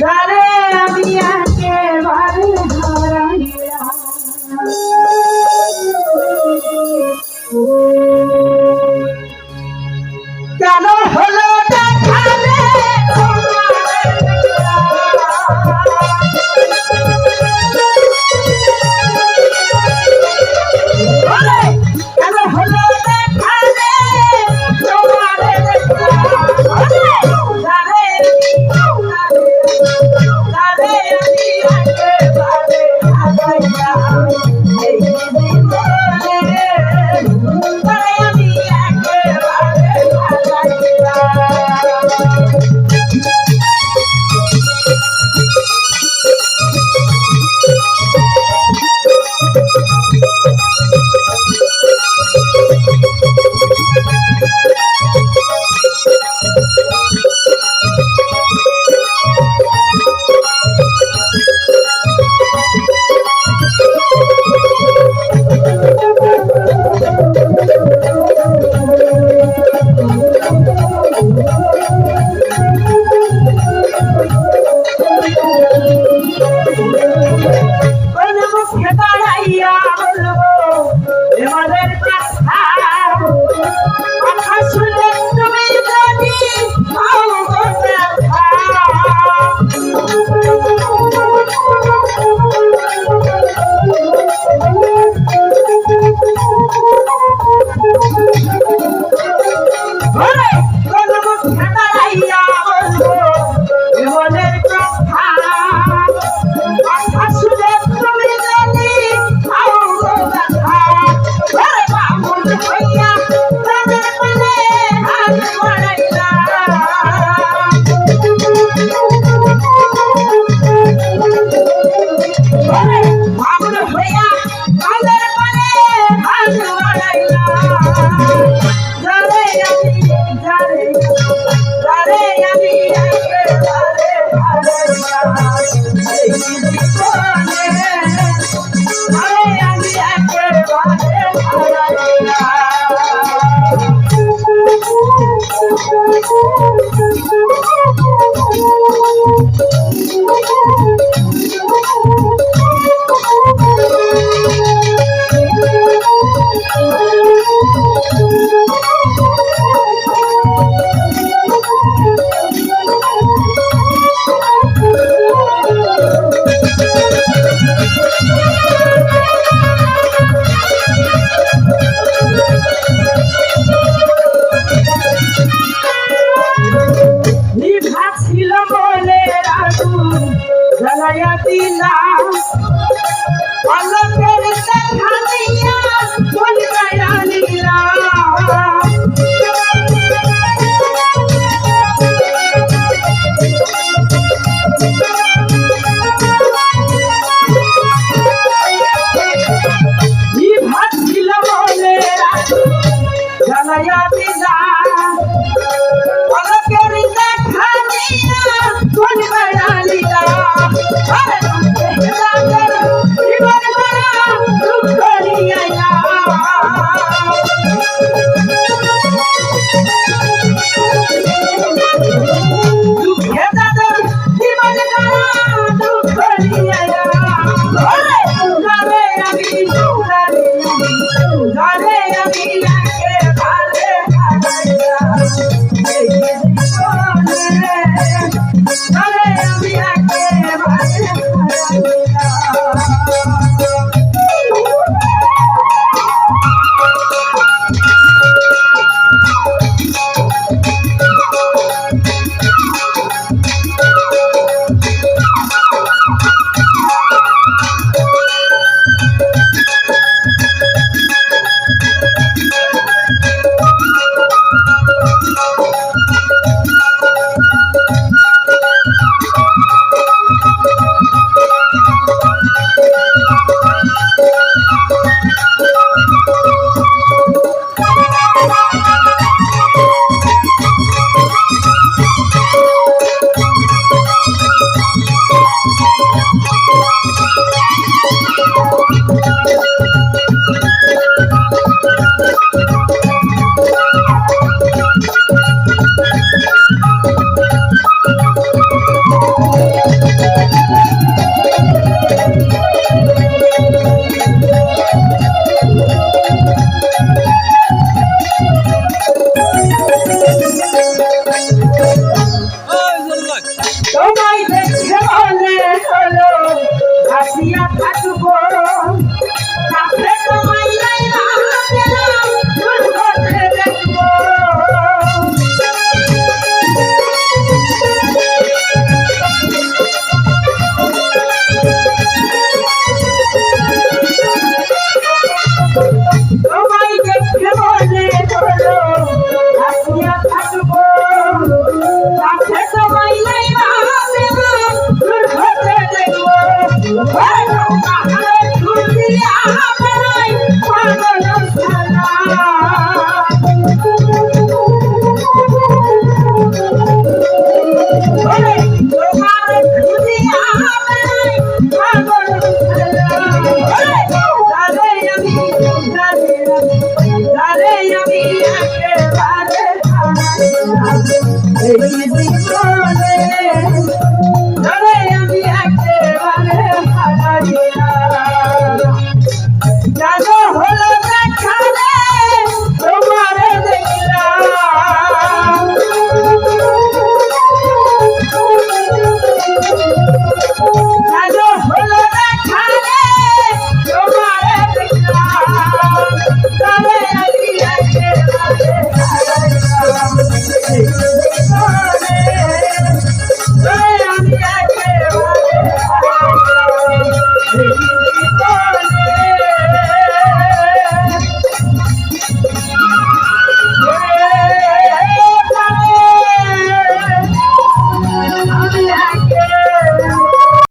যারে আমি হাত বাড়াইলা। জ্বালাইয়া দিলাম তোমায় দেখে মনে হলো আসিয়া Thank you.